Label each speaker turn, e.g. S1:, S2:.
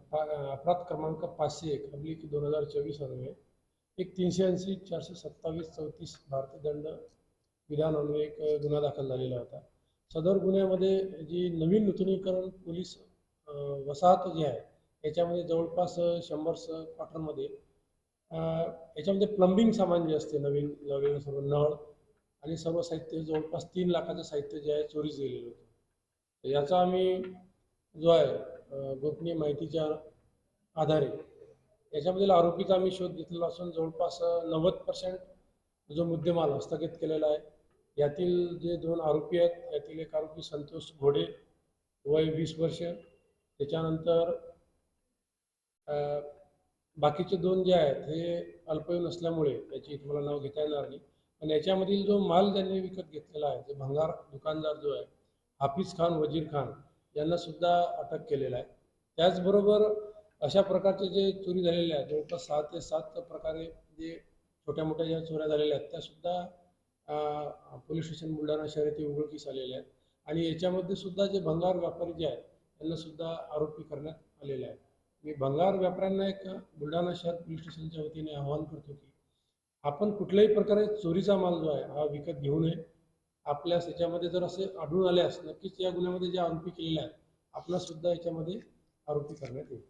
S1: अपराध क्रमांक पाचशे एक अब्लिक दोन हजार चोवीस अन्वये एक तीनशे ऐंशी चारशे सत्तावीस चौतीस भारतीय दंड विधान अन्वये एक गुन्हा दाखल झालेला होता. सदर गुन्ह्यामध्ये जी नवीन नूतनीकरण पोलीस वसाहत जी आहे याच्यामध्ये जवळपास शंभर स क्वार्टरमध्ये याच्यामध्ये प्लंबिंग सामान जे असते नवीन लावलेलं सर्व नळ आणि सर्व साहित्य जवळपास तीन लाखाचं साहित्य जे आहे चोरीस गेलेलं होतं. याचा आम्ही जो आहे गोपनीय माहितीच्या आधारे. याच्यामधील आरोपीचा आम्ही शोध घेतलेला असून जवळपास नव्वद पर्सेंट जो मुद्देमाल हस्तगत केलेला आहे यातील जे दोन आरोपी आहेत यातील एक आरोपी संतोष घोडे वय वीस वर्ष. त्याच्यानंतर बाकीचे दोन जे आहेत हे अल्पवयीन असल्यामुळे याची तुम्हाला नाव घेता येणार नाही. पण याच्यामधील जो माल ज्यांनी विकत घेतलेला आहे जे भंगार दुकानदार जो आहे हाफिज खान वजीर खान यांना सुद्धा अटक केलेला आहे. त्याचबरोबर अशा प्रकारचे जे चोरी झालेल्या आहेत जवळपास सहा ते सात प्रकारे जे छोट्या मोठ्या ज्या चोऱ्या झालेल्या आहेत त्यासुद्धा पोलीस स्टेशन बुलढाणा शहर येथे उघडकीस आलेल्या आहेत. आणि याच्यामध्ये सुद्धा जे भंगार व्यापारी जे आहेत त्यांना सुद्धा आरोपी करण्यात आलेले आहेत मी भंगार व्यापाऱ्यांना एक बुलढाणा शहर पोलीस स्टेशनच्या वतीने आवाहन करतो की आपण कुठल्याही प्रकारे चोरीचा माल जो आहे हा विकत घेऊ नये. आपल्यास याच्यामध्ये जर असे आढळून आल्यास नक्कीच या गुन्ह्यामध्ये जे आरोपी केलेले आहेत आपला सुद्धा याच्यामध्ये आरोपी करण्यात येईल.